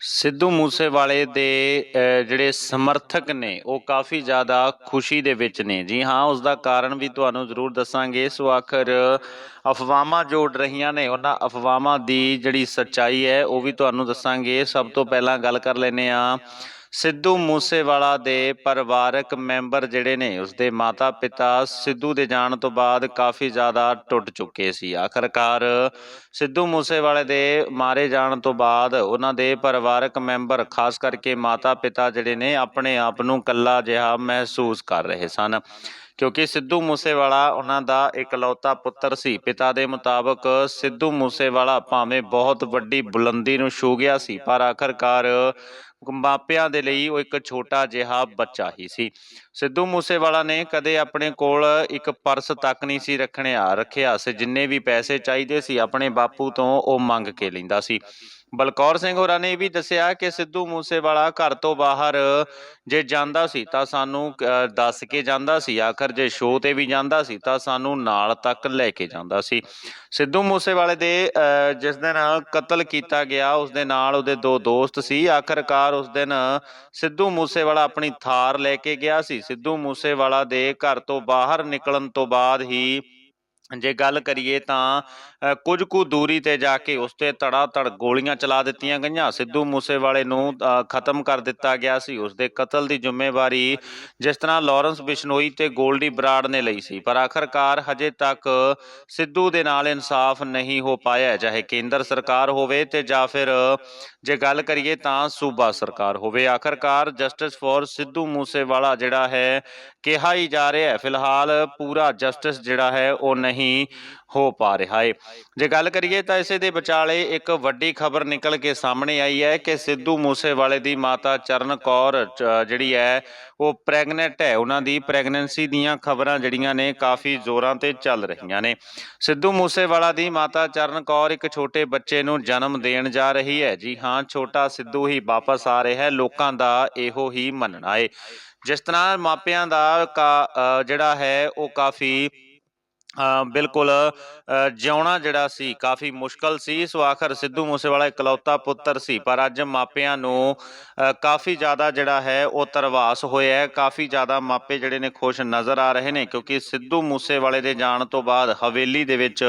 ਸਿੱਧੂ ਮੂਸੇਵਾਲੇ ਦੇ ਜਿਹੜੇ ਸਮਰਥਕ ਨੇ, ਉਹ ਕਾਫੀ ਜ਼ਿਆਦਾ ਖੁਸ਼ੀ ਦੇ ਵਿੱਚ ਨੇ। ਜੀ ਹਾਂ, ਉਸ ਦਾ ਕਾਰਨ ਵੀ ਤੁਹਾਨੂੰ ਜ਼ਰੂਰ ਦੱਸਾਂਗੇ। ਸੋ ਆਖਰ ਅਫਵਾਹਾਂ ਜੋ ਉੱਡ ਰਹੀਆਂ ਨੇ। ਉਹਨਾਂ ਅਫਵਾਹਾਂ ਦੀ ਜਿਹੜੀ ਸੱਚਾਈ ਹੈ, ਉਹ ਵੀ ਤੁਹਾਨੂੰ ਦੱਸਾਂਗੇ। ਸਭ ਤੋਂ ਪਹਿਲਾਂ ਗੱਲ ਕਰ ਲੈਨੇ ਆ ਸਿੱਧੂ ਮੂਸੇਵਾਲਾ ਦੇ ਪਰਿਵਾਰਕ ਮੈਂਬਰ ਜਿਹੜੇ ਨੇ, ਉਸਦੇ ਮਾਤਾ ਪਿਤਾ ਸਿੱਧੂ ਦੇ ਜਾਣ ਤੋਂ ਬਾਅਦ ਕਾਫੀ ਜ਼ਿਆਦਾ ਟੁੱਟ ਚੁੱਕੇ ਸੀ। ਆਖਰਕਾਰ ਸਿੱਧੂ ਮੂਸੇਵਾਲੇ ਦੇ ਮਾਰੇ ਜਾਣ ਤੋਂ ਬਾਅਦ ਉਹਨਾਂ ਦੇ ਪਰਿਵਾਰਕ ਮੈਂਬਰ, ਖਾਸ ਕਰਕੇ ਮਾਤਾ ਪਿਤਾ ਜਿਹੜੇ ਨੇ, ਆਪਣੇ ਆਪ ਨੂੰ ਕੱਲਾ ਜਿਹਾ ਮਹਿਸੂਸ ਕਰ ਰਹੇ ਸਨ। ਕਿਉਂਕਿ ਸਿੱਧੂ ਮੂਸੇਵਾਲਾ ਉਹਨਾਂ ਦਾ ਇਕਲੌਤਾ ਪੁੱਤਰ ਸੀ। ਪਿਤਾ ਦੇ ਮੁਤਾਬਕ ਸਿੱਧੂ ਮੂਸੇਵਾਲਾ ਭਾਵੇਂ ਬਹੁਤ ਵੱਡੀ ਬੁਲੰਦੀ ਨੂੰ ਛੂ ਗਿਆ ਸੀ, ਪਰ ਆਖਰਕਾਰ ਮਾਪਿਆਂ ਦੇ ਲਈ ਉਹ ਇੱਕ ਛੋਟਾ ਜਿਹਾ ਬੱਚਾ ਹੀ ਸੀ। ਸਿੱਧੂ ਮੂਸੇਵਾਲਾ ਨੇ ਕਦੇ ਆਪਣੇ ਕੋਲ ਇੱਕ ਪਰਸ ਤੱਕ ਨਹੀਂ ਸੀ ਰੱਖਣਿਆ, ਰੱਖਿਆ ਸੀ। ਜਿੰਨੇ ਵੀ ਪੈਸੇ ਚਾਹੀਦੇ ਸੀ, ਆਪਣੇ ਬਾਪੂ ਤੋਂ ਉਹ ਮੰਗ ਕੇ ਲੈਂਦਾ ਸੀ। ਬਲਕੌਰ ਸਿੰਘ ਹੋਰਾਂ ਨੇ ਇਹ ਵੀ ਦੱਸਿਆ ਕਿ ਸਿੱਧੂ ਮੂਸੇਵਾਲਾ ਘਰ ਤੋਂ ਬਾਹਰ ਜੇ ਜਾਂਦਾ ਸੀ ਤਾਂ ਸਾਨੂੰ ਦੱਸ ਕੇ ਜਾਂਦਾ ਸੀ ਆਖਰ ਜੇ ਸ਼ੋਅ ਤੇ ਵੀ ਜਾਂਦਾ ਸੀ ਤਾਂ ਸਾਨੂੰ ਨਾਲ ਤੱਕ ਲੈ ਕੇ ਜਾਂਦਾ ਸੀ। ਸਿੱਧੂ ਮੂਸੇਵਾਲੇ ਦੇ ਅਹ, ਜਿਸ ਦਿਨ ਕਤਲ ਕੀਤਾ ਗਿਆ ਉਸ ਦੇ ਨਾਲ ਉਹਦੇ ਦੋ ਦੋਸਤ ਸੀ। ਆਖਰਕਾਰ ਉਸ ਦਿਨ ਸਿੱਧੂ ਮੂਸੇਵਾਲਾ ਆਪਣੀ ਥਾਰ ਲੈ ਕੇ ਗਿਆ ਸੀ। ਸਿੱਧੂ ਮੂਸੇਵਾਲਾ ਦੇ ਘਰ ਤੋਂ ਬਾਹਰ ਨਿਕਲਣ ਤੋਂ ਬਾਅਦ ਹੀ ਜੇ ਗੱਲ ਕਰੀਏ ਤਾਂ ਕੁਝ ਕੁ ਦੂਰੀ ਤੇ ਜਾ ਕੇ ਉਸ ਤੇ ਧੜਾ ਧੜ ਗੋਲੀਆਂ ਚਲਾ ਦਿੱਤੀਆਂ ਗਈਆਂ। ਸਿੱਧੂ ਮੂਸੇਵਾਲੇ ਨੂੰ ਖਤਮ ਕਰ ਦਿੱਤਾ ਗਿਆ ਸੀ। ਉਸ ਦੇ ਕਤਲ ਦੀ ਜ਼ਿੰਮੇਵਾਰੀ ਜਿਸ ਤਰ੍ਹਾਂ ਲਾਰੈਂਸ ਬਿਸ਼ਨੋਈ ਤੇ ਗੋਲਡੀ ਬਰਾੜ ਨੇ ਲਈ ਸੀ। ਪਰ ਆਖਰਕਾਰ ਹਜੇ ਤੱਕ ਸਿੱਧੂ ਦੇ ਨਾਲ ਇਨਸਾਫ ਨਹੀਂ ਹੋ ਪਾਇਆ ਚਾਹੇ ਕੇਂਦਰ ਸਰਕਾਰ ਹੋਵੇ ਤੇ ਜਾਂ ਫਿਰ, ਜੇ ਗੱਲ ਕਰੀਏ ਤਾਂ ਸੂਬਾ ਸਰਕਾਰ ਹੋਵੇ। ਆਖਰਕਾਰ ਜਸਟਿਸ ਫॉर ਸਿੱਧੂ ਮੂਸੇਵਾਲਾ ਜਿਹੜਾ ਹੈ, ਕਿਹਾ ਹੀ ਜਾ ਰਿਹਾ ਹੈ। ਫਿਲਹਾਲ ਪੂਰਾ ਜਸਟਿਸ ਜਿਹੜਾ ਹੈ ਉਹ ਨਹੀਂ ਹੋ ਪਾ ਰਿਹਾ ਹੈ ਜੇ ਗੱਲ ਕਰੀਏ ਤਾਂ ਇਸੇ ਦੇ ਵਿਚਾਲੇ ਇੱਕ ਵੱਡੀ ਖਬਰ ਨਿਕਲ ਕੇ ਸਾਹਮਣੇ ਆਈ ਹੈ ਕਿ ਸਿੱਧੂ ਮੂਸੇਵਾਲੇ ਦੀ ਮਾਤਾ ਚਰਨ ਕੌਰ ਜਿਹੜੀ ਹੈ, ਉਹ ਪ੍ਰੈਗਨੈਂਟ ਹੈ। ਉਹਨਾਂ ਦੀ ਪ੍ਰੈਗਨੈਂਸੀ ਦੀਆਂ ਖਬਰਾਂ ਜਿਹੜੀਆਂ ਨੇ ਕਾਫੀ ਜ਼ੋਰਾਂ ਤੇ ਚੱਲ ਰਹੀਆਂ ਨੇ। ਸਿੱਧੂ ਮੂਸੇਵਾਲਾ ਦੀ ਮਾਤਾ ਚਰਨ ਕੌਰ ਇੱਕ ਛੋਟੇ ਬੱਚੇ ਨੂੰ ਜਨਮ ਦੇਣ ਜਾ ਰਹੀ ਹੈ। ਜੀ ਹਾਂ, ਛੋਟਾ ਸਿੱਧੂ ਹੀ ਵਾਪਸ ਆ ਰਿਹਾ ਹੈ। ਲੋਕਾਂ ਦਾ ਇਹੋ ਹੀ ਮੰਨਣਾ ਏ। ਜਿਸ ਤਰ੍ਹਾਂ ਮਾਪਿਆਂ ਦਾ ਕਾ- ਜਿਹੜਾ ਹੈ, ਉਹ ਕਾਫੀ ਬਿਲਕੁਲ ਜਿਉਣਾ ਜਿਹੜਾ ਸੀ ਕਾਫੀ ਮੁਸ਼ਕਲ ਸੀ। ਸੋ ਆਖਰ ਸਿੱਧੂ ਮੂਸੇਵਾਲਾ ਇਕਲੌਤਾ ਪੁੱਤਰ ਸੀ, ਪਰ ਅੱਜ ਮਾਪਿਆਂ ਨੂੰ ਕਾਫੀ ਜ਼ਿਆਦਾ ਜਿਹੜਾ ਹੈ ਉਹ ਤਰਵਾਸ ਹੋਇਆ ਹੈ। ਕਾਫੀ ਜ਼ਿਆਦਾ ਮਾਪੇ ਜਿਹੜੇ ਨੇ ਖੁਸ਼ ਨਜ਼ਰ ਆ ਰਹੇ ਨੇ, ਕਿਉਂਕਿ ਸਿੱਧੂ ਮੂਸੇਵਾਲੇ ਦੇ ਜਾਣ ਤੋਂ ਬਾਅਦ ਹਵੇਲੀ ਦੇ ਵਿੱਚ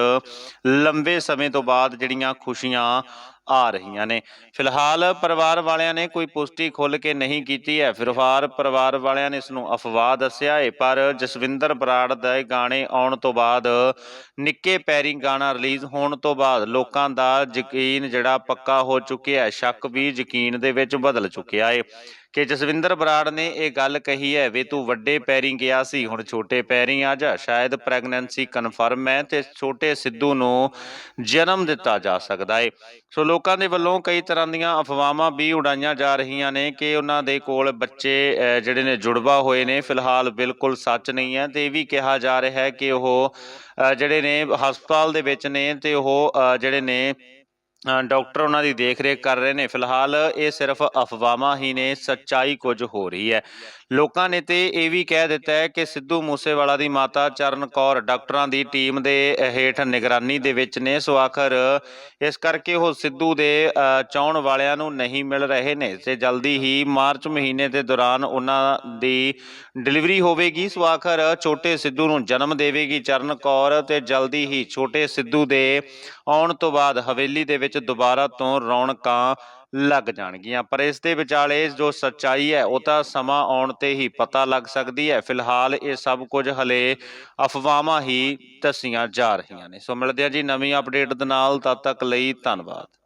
ਲੰਬੇ ਸਮੇਂ ਤੋਂ ਬਾਅਦ ਜਿਹੜੀਆਂ ਖੁਸ਼ੀਆਂ ਆ ਰਹੀਆਂ ਨੇ। ਫਿਲਹਾਲ ਪਰਿਵਾਰ ਵਾਲਿਆਂ ਨੇ ਕੋਈ ਪੁਸ਼ਟੀ ਖੁੱਲ ਕੇ ਨਹੀਂ ਕੀਤੀ ਹੈ। ਫਿਲਹਾਲ ਪਰਿਵਾਰ ਵਾਲਿਆਂ ਨੇ ਇਸ ਨੂੰ ਅਫਵਾਹ ਦੱਸਿਆ ਹੈ, ਪਰ ਜਸਵਿੰਦਰ ਬਰਾੜ ਦੇ ਗਾਣੇ ਆਉਣ ਤੋਂ ਬਾਅਦ ਨਿੱਕੇ ਪੈਰੀ ਗਾਣਾ ਰਿਲੀਜ਼ ਹੋਣ ਤੋਂ ਬਾਅਦ ਲੋਕਾਂ ਦਾ ਯਕੀਨ ਜਿਹੜਾ ਪੱਕਾ ਹੋ ਚੁੱਕਿਆ ਹੈ, ਸ਼ੱਕ ਵੀ ਯਕੀਨ ਦੇ ਵਿੱਚ ਬਦਲ ਚੁੱਕਿਆ ਹੈ। ਕਿ ਜਸਵਿੰਦਰ ਬਰਾੜ ਨੇ ਇਹ ਗੱਲ ਕਹੀ ਹੈ, ਵੀ ਤੂੰ ਵੱਡੇ ਪੈਰੀ ਗਿਆ ਸੀ, ਹੁਣ ਛੋਟੇ ਪੈਰੀ ਆ ਜਾ। ਸ਼ਾਇਦ ਪ੍ਰੈਗਨੈਂਸੀ ਕਨਫਰਮ ਹੈ ਤੇ ਛੋਟੇ ਸਿੱਧੂ ਨੂੰ ਜਨਮ ਦਿੱਤਾ ਜਾ ਸਕਦਾ ਹੈ ਸੋ ਲੋਕਾਂ ਦੇ ਵੱਲੋਂ ਕਈ ਤਰ੍ਹਾਂ ਦੀਆਂ ਅਫਵਾਹਾਂ ਵੀ ਉਡਾਈਆਂ ਜਾ ਰਹੀਆਂ ਨੇ ਕਿ ਉਹਨਾਂ ਦੇ ਕੋਲ ਬੱਚੇ ਜਿਹੜੇ ਨੇ ਜੁੜਵਾ ਹੋਏ ਨੇ, ਫਿਲਹਾਲ ਬਿਲਕੁਲ ਸੱਚ ਨਹੀਂ ਹੈ ਤੇ ਇਹ ਵੀ ਕਿਹਾ ਜਾ ਰਿਹਾ ਹੈ ਕਿ ਉਹ ਜਿਹੜੇ ਨੇ ਹਸਪਤਾਲ ਦੇ ਵਿੱਚ ਨੇ ਤੇ ਉਹ ਜਿਹੜੇ ਨੇ ਡਾਕਟਰ ਉਹਨਾਂ ਦੀ ਦੇਖ-ਰੇਖ ਕਰ ਰਹੇ ਨੇ। ਫਿਲਹਾਲ ਇਹ ਸਿਰਫ ਅਫਵਾਹਾਂ ਹੀ ਨੇ ਸੱਚਾਈ ਕੁਝ ਹੋ ਰਹੀ ਹੈ। ਲੋਕਾਂ ਨੇ ਤੇ ਇਹ ਵੀ ਕਹਿ ਦਿੱਤਾ ਹੈ ਕਿ ਸਿੱਧੂ ਮੂਸੇਵਾਲਾ ਦੀ ਮਾਤਾ ਚਰਨ ਕੌਰ ਡਾਕਟਰਾਂ ਦੀ ਟੀਮ ਦੇ ਹੇਠ ਨਿਗਰਾਨੀ ਦੇ ਵਿੱਚ ਨੇ। ਸੋ ਆਖਰ ਇਸ ਕਰਕੇ ਉਹ ਸਿੱਧੂ ਦੇ ਅ, ਚਾਹੁਣ ਵਾਲਿਆਂ ਨੂੰ ਨਹੀਂ ਮਿਲ ਰਹੇ ਨੇ ਤੇ ਜਲਦੀ ਹੀ ਮਾਰਚ ਮਹੀਨੇ ਦੇ ਦੌਰਾਨ ਉਹਨਾਂ ਦੀ ਡਿਲੀਵਰੀ ਹੋਵੇਗੀ। ਸੋ ਆਖਰ ਛੋਟੇ ਸਿੱਧੂ ਨੂੰ ਜਨਮ ਦੇਵੇਗੀ ਚਰਨ ਕੌਰ ਤੇ ਜਲਦੀ ਹੀ ਛੋਟੇ ਸਿੱਧੂ ਦੇ ਆਉਣ ਤੋਂ ਬਾਅਦ ਹਵੇਲੀ ਦੇ ਵਿੱਚ ਵਿੱਚ ਦੁਬਾਰਾ ਤੋਂ ਰੌਣਕਾਂ ਲੱਗ ਜਾਣਗੀਆਂ। ਪਰ ਇਸ ਦੇ ਵਿਚਾਲੇ ਜੋ ਸੱਚਾਈ ਹੈ, ਉਹ ਤਾਂ ਸਮਾਂ ਆਉਣ ਤੇ ਹੀ ਪਤਾ ਲੱਗ ਸਕਦੀ ਹੈ। ਫਿਲਹਾਲ ਇਹ ਸਭ ਕੁਝ ਹਲੇ ਅਫਵਾਹਾਂ ਹੀ ਦੱਸੀਆਂ ਜਾ ਰਹੀਆਂ ਨੇ। ਸੋ ਮਿਲਦੇ ਆ ਜੀ ਨਵੀਂ ਅਪਡੇਟ ਦੇ ਨਾਲ, ਤਦ ਤੱਕ ਲਈ ਧੰਨਵਾਦ।